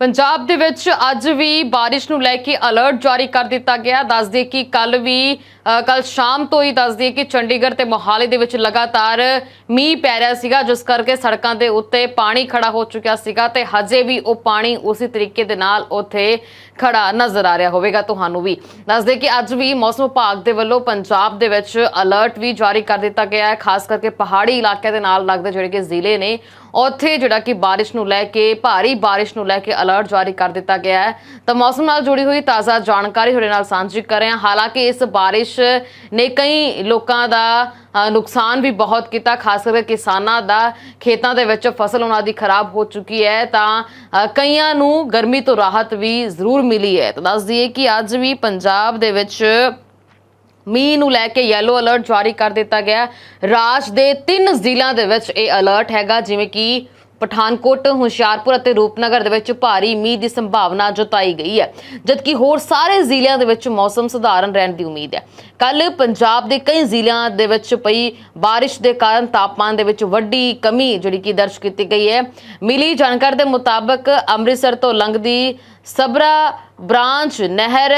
ਪੰਜਾਬ ਦੇ ਵਿੱਚ ਅੱਜ ਵੀ ਬਾਰਿਸ਼ ਨੂੰ ਲੈ ਕੇ ਅਲਰਟ ਜਾਰੀ ਕਰ ਦਿੱਤਾ ਗਿਆ। ਦੱਸਦੇ ਕਿ ਕੱਲ ਵੀ ਕੱਲ ਸ਼ਾਮ ਤੋਂ ਹੀ ਦੱਸਦੇ ਕਿ ਚੰਡੀਗੜ੍ਹ ਤੇ ਮੋਹਾਲੀ ਦੇ ਵਿੱਚ ਲਗਾਤਾਰ ਮੀਂਹ ਪੈ ਰਿਹਾ ਸੀਗਾ, ਜਿਸ ਕਰਕੇ ਸੜਕਾਂ ਦੇ ਉੱਤੇ ਪਾਣੀ ਖੜਾ ਹੋ ਚੁੱਕਿਆ ਸੀਗਾ ਤੇ ਹਜੇ ਵੀ ਉਹ ਪਾਣੀ ਉਸੇ ਤਰੀਕੇ ਦੇ ਨਾਲ ਉੱਥੇ ਖੜਾ ਨਜ਼ਰ ਆ ਰਿਹਾ ਹੋਵੇਗਾ ਤੁਹਾਨੂੰ ਵੀ। ਦੱਸਦੇ ਕਿ ਅੱਜ ਵੀ ਮੌਸਮ ਵਿਭਾਗ ਦੇ ਵੱਲੋਂ ਪੰਜਾਬ ਦੇ ਵਿੱਚ ਅਲਰਟ ਵੀ ਜਾਰੀ ਕਰ ਦਿੱਤਾ ਗਿਆ ਹੈ, ਖਾਸ ਕਰਕੇ ਪਹਾੜੀ ਇਲਾਕਿਆਂ ਦੇ ਨਾਲ ਲੱਗਦੇ ਜਿਹੜੇ ਕਿ ਜ਼ਿਲ੍ਹੇ ਨੇ, ਉੱਥੇ ਜਿਹੜਾ ਕਿ ਬਾਰਿਸ਼ ਨੂੰ ਲੈ ਕੇ, ਭਾਰੀ ਬਾਰਿਸ਼ ਨੂੰ ਲੈ ਕੇ ਅਲਰਟ ਜਾਰੀ ਕਰ ਦਿੱਤਾ ਗਿਆ ਹੈ। ਤਾਂ ਮੌਸਮ ਨਾਲ ਜੁੜੀ ਹੋਈ ਤਾਜ਼ਾ ਜਾਣਕਾਰੀ ਤੁਹਾਡੇ ਨਾਲ ਸਾਂਝੀ ਕਰ ਰਹੇ ਹਾਂ। ਹਾਲਾਂਕਿ ਇਸ ਬਾਰਿਸ਼ ਨੇ ਕਈ ਲੋਕਾਂ ਦਾ ਨੁਕਸਾਨ ਵੀ ਬਹੁਤ ਕੀਤਾ। ਖਾਸ ਕਰਕੇ ਕਿਸਾਨਾਂ ਦਾ ਖੇਤਾਂ ਦੇ ਵਿੱਚ ਫਸਲ ਉਹਨਾਂ ਦੀ ਖਰਾਬ ਹੋ ਚੁੱਕੀ ਹੈ। ਤਾਂ ਕਈਆਂ ਨੂੰ ਗਰਮੀ ਤੋਂ ਰਾਹਤ ਵੀ ਜ਼ਰੂਰ ਮਿਲੀ ਹੈ। ਤਾਂ ਦੱਸ ਦਈਏ ਕਿ ਅੱਜ ਵੀ ਪੰਜਾਬ ਦੇ ਵਿੱਚ ਮੀਂਹ ਨੂੰ ਲੈ ਕੇ ਯੈਲੋ ਅਲਰਟ ਜਾਰੀ ਕਰ ਦਿੱਤਾ ਗਿਆ ਰਾਜ ਦੇ ਤਿੰਨ ਜ਼ਿਲ੍ਹਿਆਂ ਦੇ ਵਿੱਚ ਇਹ ਅਲਰਟ ਹੈਗਾ, ਜਿਵੇਂ ਕਿ ਪਠਾਨਕੋਟ, ਹੁਸ਼ਿਆਰਪੁਰ ਅਤੇ ਰੂਪਨਗਰ ਦੇ ਵਿੱਚ ਭਾਰੀ ਮੀਂਹ ਦੀ ਸੰਭਾਵਨਾ ਜਤਾਈ ਗਈ ਹੈ, ਜਦਕਿ ਹੋਰ ਸਾਰੇ ਜ਼ਿਲ੍ਹਿਆਂ ਦੇ ਵਿੱਚ ਮੌਸਮ ਸਧਾਰਨ ਰਹਿਣ ਦੀ ਉਮੀਦ ਹੈ। ਕੱਲ ਪੰਜਾਬ ਦੇ ਕਈ ਜ਼ਿਲ੍ਹਿਆਂ ਦੇ ਵਿੱਚ ਪਈ ਬਾਰਿਸ਼ ਦੇ ਕਾਰਨ ਤਾਪਮਾਨ ਦੇ ਵਿੱਚ ਵੱਡੀ ਕਮੀ ਜਿਹੜੀ ਕਿ ਦਰਜ ਕੀਤੀ ਗਈ ਹੈ। ਮਿਲੀ ਜਾਣਕਾਰੀ ਦੇ ਮੁਤਾਬਕ ਅੰਮ੍ਰਿਤਸਰ ਤੋਂ ਲੰਘਦੀ ਸਬਰਾ ਬ੍ਰਾਂਚ ਨਹਿਰ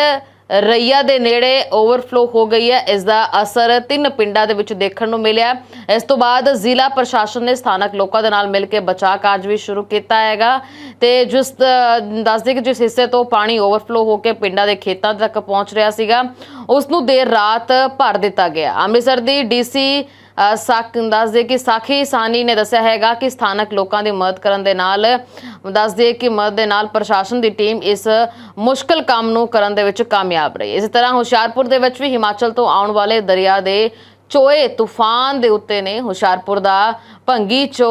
ਰਈਆ ਦੇ ਨੇੜੇ ਓਵਰਫਲੋ ਹੋ ਗਈ ਹੈ। ਇਸ ਦਾ ਅਸਰ ਤਿੰਨ ਪਿੰਡਾਂ ਦੇ ਵਿੱਚ ਦੇਖਣ ਨੂੰ ਮਿਲਿਆ ਇਸ ਤੋਂ ਬਾਅਦ ਜ਼ਿਲ੍ਹਾ ਪ੍ਰਸ਼ਾਸਨ ਨੇ ਸਥਾਨਕ ਲੋਕਾਂ ਦੇ ਨਾਲ ਮਿਲ ਕੇ ਬਚਾਅ ਕਾਰਜ ਵੀ ਸ਼ੁਰੂ ਕੀਤਾ ਹੈਗਾ ਤੇ ਜਿਸ ਅ, ਦੱਸਦੇ ਕਿ ਜਿਸ ਹਿੱਸੇ ਤੋਂ ਪਾਣੀ ਓਵਰਫਲੋ ਹੋ ਕੇ ਪਿੰਡਾਂ ਦੇ ਖੇਤਾਂ ਤੱਕ ਪਹੁੰਚ ਰਿਹਾ ਸੀਗਾ ਉਸ ਨੂੰ ਦੇਰ ਰਾਤ ਭਰ ਦਿੱਤਾ ਗਿਆ। ਅੰਮ੍ਰਿਤਸਰ ਦੀ ਡੀਸੀ ਅ, ਦੱਸਦੇ ਕਿ ਸਾਖੀ ਸਾਨੀ ਨੇ ਦੱਸਿਆ ਹੈਗਾ ਕਿ ਸਥਾਨਕ ਲੋਕਾਂ ਦੀ ਮਦਦ ਕਰਨ ਦੇ ਨਾਲ ਦੱਸਦੇ ਕਿ ਮਦਦ ਦੇ ਨਾਲ ਪ੍ਰਸ਼ਾਸਨ ਦੀ ਟੀਮ ਇਸ ਮੁਸ਼ਕਲ ਕੰਮ ਨੂੰ ਕਰਨ ਦੇ ਵਿੱਚ ਕਾਮਯਾਬ ਰਹੀ। ਇਸੇ ਤਰ੍ਹਾਂ ਹੁਸ਼ਿਆਰਪੁਰ ਦੇ ਵਿੱਚ ਵੀ ਹਿਮਾਚਲ ਤੋਂ ਆਉਣ ਵਾਲੇ ਦਰਿਆ ਦੇ ਚੋਏ ਤੂਫਾਨ ਦੇ ਉੱਤੇ ਨੇ ਹੁਸ਼ਿਆਰਪੁਰ ਦਾ ਭੰਗੀ ਚੋ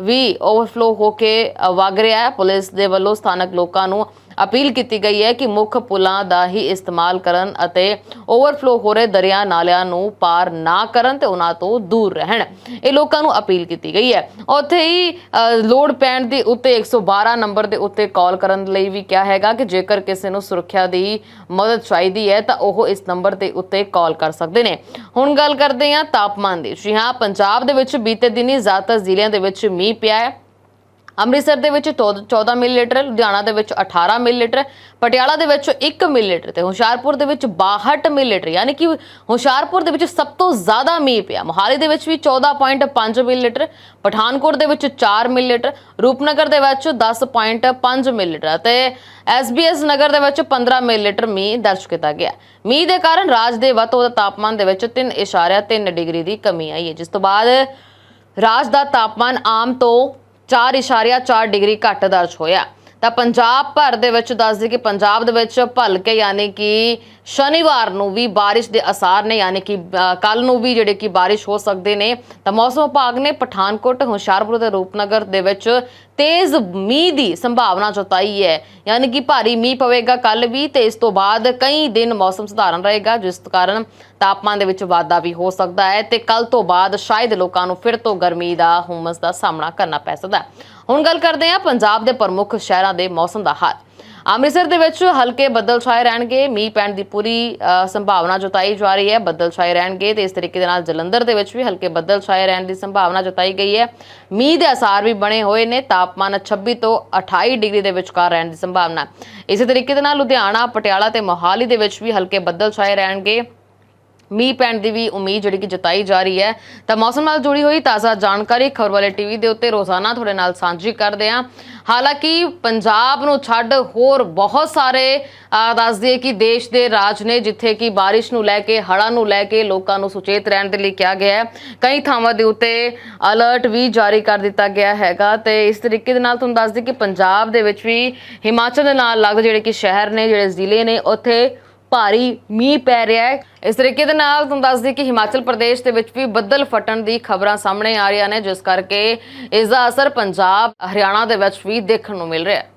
ਵੀ ਓਵਰਫਲੋ ਹੋ ਕੇ ਅ, ਵਗ ਰਿਹਾ ਹੈ। ਪੁਲਿਸ ਦੇ ਵੱਲੋਂ ਸਥਾਨਕ ਲੋਕਾਂ ਨੂੰ ਅਪੀਲ ਕੀਤੀ ਗਈ ਹੈ ਕਿ ਮੁੱਖ ਪੁਲਾਂ ਦਾ ਹੀ ਇਸਤੇਮਾਲ ਕਰਨ ਅਤੇ ਓਵਰਫਲੋ ਹੋ ਰਹੇ ਦਰਿਆ ਨਾਲਿਆਂ ਨੂੰ ਪਾਰ ਨਾ ਕਰਨ ਤੇ ਉਹਨਾਂ ਤੋਂ ਦੂਰ ਰਹਿਣ। ਇਹ ਲੋਕਾਂ ਨੂੰ ਅਪੀਲ ਕੀਤੀ ਗਈ ਹੈ। ਉੱਥੇ ਹੀ ਅ, ਲੋਡ ਪੈਣ ਦੇ ਉੱਤੇ 112 ਨੰਬਰ ਦੇ ਉੱਤੇ ਕਾਲ ਕਰਨ ਲਈ ਵੀ ਕਿਹਾ ਹੈਗਾ ਕਿ ਜੇਕਰ ਕਿਸੇ ਨੂੰ ਸੁਰੱਖਿਆ ਦੀ ਮਦਦ ਚਾਹੀਦੀ ਹੈ ਤਾਂ ਉਹ ਇਸ ਨੰਬਰ ਦੇ ਉੱਤੇ ਕਾਲ ਕਰ ਸਕਦੇ ਨੇ। ਹੁਣ ਗੱਲ ਕਰਦੇ ਹਾਂ ਤਾਪਮਾਨ ਦੀ। ਜੀ ਹਾਂ ਪੰਜਾਬ ਦੇ ਵਿੱਚ ਬੀਤੇ ਦਿਨੀ ਜ਼ਿਆਦਾਤਰ ਜ਼ਿਲ੍ਹਿਆਂ ਦੇ ਵਿੱਚ ਮੀਂਹ ਪਿਆ ਹੈ। ਅੰਮ੍ਰਿਤਸਰ ਦੇ ਵਿੱਚ 14 ਮਿਲੀਲੀਟਰ ਲੁਧਿਆਣਾ ਦੇ ਵਿੱਚ 18 ਮਿਲੀਲੀਟਰ ਪਟਿਆਲਾ ਦੇ ਵਿੱਚ 1 ਮਿਲੀਲੀਟਰ ਤੇ ਹੁਸ਼ਿਆਰਪੁਰ ਦੇ ਵਿੱਚ 62 ਮਿਲੀਲੀਟਰ ਯਾਨੀ ਕਿ ਹੁਸ਼ਿਆਰਪੁਰ ਦੇ ਵਿੱਚ ਸਭ ਤੋਂ ਜ਼ਿਆਦਾ ਮੀਂਹ ਪਿਆ ਮੋਹਾਲੀ ਦੇ ਵਿੱਚ ਵੀ 14.5 ਮਿਲੀਲੀਟਰ ਪਠਾਨਕੋਟ ਦੇ ਵਿੱਚ 4 ਮਿਲੀਲੀਟਰ ਰੂਪਨਗਰ ਦੇ ਵਿੱਚ 10.5 ਮਿਲੀਲੀਟਰ ਤੇ ਐਸਬੀਐਸ ਨਗਰ ਦੇ ਵਿੱਚ 15 ਮਿਲੀਲੀਟਰ ਮੀਂਹ ਦਰਜ ਕੀਤਾ ਗਿਆ ਮੀਂਹ ਦੇ ਕਾਰਨ ਰਾਜ ਦੇ ਵੱਧ ਤੋਂ ਵੱਧ ਤਾਪਮਾਨ ਦੇ ਵਿੱਚ 3.3 ਡਿਗਰੀ ਦੀ ਕਮੀ ਆਈ ਹੈ ਜਿਸ ਤੋਂ ਬਾਅਦ ਰਾਜ ਦਾ ਤਾਪਮਾਨ ਆਮ ਤੋਂ 4.4 ਡਿਗਰੀ ਘੱਟ ਦਰਜ ਹੋਇਆ। ਤਾਂ ਪੰਜਾਬ ਭਰ ਦੇ ਵਿੱਚ ਦੱਸਦੇ ਕਿ ਪੰਜਾਬ ਦੇ ਵਿੱਚ ਭਲਕੇ ਯਾਨੀ ਕਿ ਸ਼ਨੀਵਾਰ ਨੂੰ ਵੀ ਬਾਰਿਸ਼ ਦੇ ਅਸਾਰ ਨੇ, ਯਾਨੀ ਕਿ ਕੱਲ ਨੂੰ ਵੀ ਜਿਹੜੇ ਕਿ ਬਾਰਿਸ਼ ਹੋ ਸਕਦੇ ਨੇ, ਤਾਂ ਮੌਸਮ ਵਿਭਾਗ ਨੇ ਪਠਾਨਕੋਟ, ਹੁਸ਼ਿਆਰਪੁਰ ਤੇ ਰੂਪਨਗਰ ਦੇ ਵਿੱਚ ਤੇਜ਼ ਮੀਂਹ ਦੀ ਸੰਭਾਵਨਾ ਜਤਾਈ ਹੈ। ਯਾਨੀ ਕਿ ਭਾਰੀ ਮੀਂਹ ਪਵੇਗਾ ਕੱਲ ਵੀ ਤੇ ਇਸ ਤੋਂ ਬਾਅਦ ਕਈ ਦਿਨ ਮੌਸਮ ਸਧਾਰਨ ਰਹੇਗਾ, ਜਿਸ ਕਾਰਨ ਤਾਪਮਾਨ ਦੇ ਵਿੱਚ ਵਾਧਾ ਵੀ ਹੋ ਸਕਦਾ ਹੈ ਤੇ ਕੱਲ ਤੋਂ ਬਾਅਦ ਸ਼ਾਇਦ ਲੋਕਾਂ ਨੂੰ ਫਿਰ ਤੋਂ ਗਰਮੀ ਦਾ ਹੁਮਸ ਦਾ ਸਾਹਮਣਾ ਕਰਨਾ ਪੈ ਸਕਦਾ ਹੁਣ ਗੱਲ ਕਰਦੇ ਹਾਂ ਪੰਜਾਬ ਦੇ ਪ੍ਰਮੁੱਖ ਸ਼ਹਿਰਾਂ ਦੇ ਮੌਸਮ ਦਾ ਹਾਲ। ਅੰਮ੍ਰਿਤਸਰ ਦੇ ਵਿੱਚ ਹਲਕੇ ਬੱਦਲ ਛਾਏ ਰਹਿਣਗੇ। ਮੀਂਹ ਪੈਣ ਦੀ ਪੂਰੀ ਸੰਭਾਵਨਾ ਜਤਾਈ ਜਾ ਰਹੀ ਹੈ। ਬੱਦਲ ਛਾਏ ਰਹਿਣਗੇ ਤੇ ਇਸ ਤਰੀਕੇ ਦੇ ਨਾਲ ਜਲੰਧਰ ਦੇ ਵਿੱਚ ਵੀ ਹਲਕੇ ਬੱਦਲ ਛਾਏ ਰਹਿਣ ਦੀ ਸੰਭਾਵਨਾ ਜਤਾਈ ਗਈ ਹੈ। ਮੀਂਹ ਦੇ ਅਸਾਰ ਵੀ ਬਣੇ ਹੋਏ ਨੇ। ਤਾਪਮਾਨ 26 ਤੋਂ 28 ਡਿਗਰੀ ਦੇ ਵਿਚਕਾਰ ਰਹਿਣ ਦੀ ਸੰਭਾਵਨਾ ਇਸੇ ਤਰੀਕੇ ਦੇ ਨਾਲ ਲੁਧਿਆਣਾ, ਪਟਿਆਲਾ ਤੇ ਮੋਹਾਲੀ ਦੇ ਵਿੱਚ ਵੀ ਹਲਕੇ ਬੱਦਲ ਛਾਏ ਰਹਿਣਗੇ। ਮੀਂਹ ਪੈਣ ਦੀ ਵੀ ਉਮੀਦ ਜਿਹੜੀ ਕਿ ਜਤਾਈ ਜਾ ਰਹੀ ਹੈ। ਤਾਂ ਮੌਸਮ ਨਾਲ ਜੁੜੀ ਹੋਈ ਤਾਜ਼ਾ ਜਾਣਕਾਰੀ ਖਬਰ ਵਾਲੇ ਟੀਵੀ ਦੇ ਉੱਤੇ ਰੋਜ਼ਾਨਾ ਤੁਹਾਡੇ ਨਾਲ ਸਾਂਝੀ ਕਰਦੇ ਹਾਂ। ਹਾਲਾਂਕਿ ਪੰਜਾਬ ਨੂੰ ਛੱਡ ਹੋਰ ਬਹੁਤ ਸਾਰੇ ਅਹ, ਦੱਸ ਦਈਏ ਕਿ ਦੇਸ਼ ਦੇ ਰਾਜ ਨੇ ਜਿੱਥੇ ਕਿ ਬਾਰਿਸ਼ ਨੂੰ ਲੈ ਕੇ ਹੜ੍ਹਾਂ ਨੂੰ ਲੈ ਕੇ ਲੋਕਾਂ ਨੂੰ ਸੁਚੇਤ ਰਹਿਣ ਦੇ ਲਈ ਕਿਹਾ ਗਿਆ ਹੈ। ਕਈ ਥਾਵਾਂ ਦੇ ਉੱਤੇ ਅਲਰਟ ਵੀ ਜਾਰੀ ਕਰ ਦਿੱਤਾ ਗਿਆ ਹੈਗਾ ਤੇ ਇਸ ਤਰੀਕੇ ਦੇ ਨਾਲ ਤੁਹਾਨੂੰ ਦੱਸ ਦਈਏ ਕਿ ਪੰਜਾਬ ਦੇ ਵਿੱਚ ਵੀ ਹਿਮਾਚਲ ਦੇ ਨਾਲ ਲੱਗਦੇ ਜਿਹੜੇ ਕਿ ਸ਼ਹਿਰ ਨੇ ਜਿਹੜੇ ਜ਼ਿਲ੍ਹੇ ਨੇ ਉੱਥੇ ਭਾਰੀ ਮੀਂਹ ਪੈ ਰਿਹਾ ਹੈ। ਇਸ ਤਰੀਕੇ ਦੇ ਨਾਲ ਤੁਹਾਨੂੰ ਦੱਸ ਦਈਏ ਕਿ ਹਿਮਾਚਲ ਪ੍ਰਦੇਸ਼ ਦੇ ਵਿੱਚ ਵੀ ਬੱਦਲ ਫਟਣ ਦੀ ਖਬਰਾਂ ਸਾਹਮਣੇ ਆ ਰਹੀਆਂ ਨੇ, ਜਿਸ ਕਰਕੇ ਇਸ ਦਾ ਅਸਰ ਪੰਜਾਬ, ਹਰਿਆਣਾ ਦੇ ਵਿੱਚ ਵੀ ਦੇਖਣ ਨੂੰ ਮਿਲ ਰਿਹਾ ਹੈ।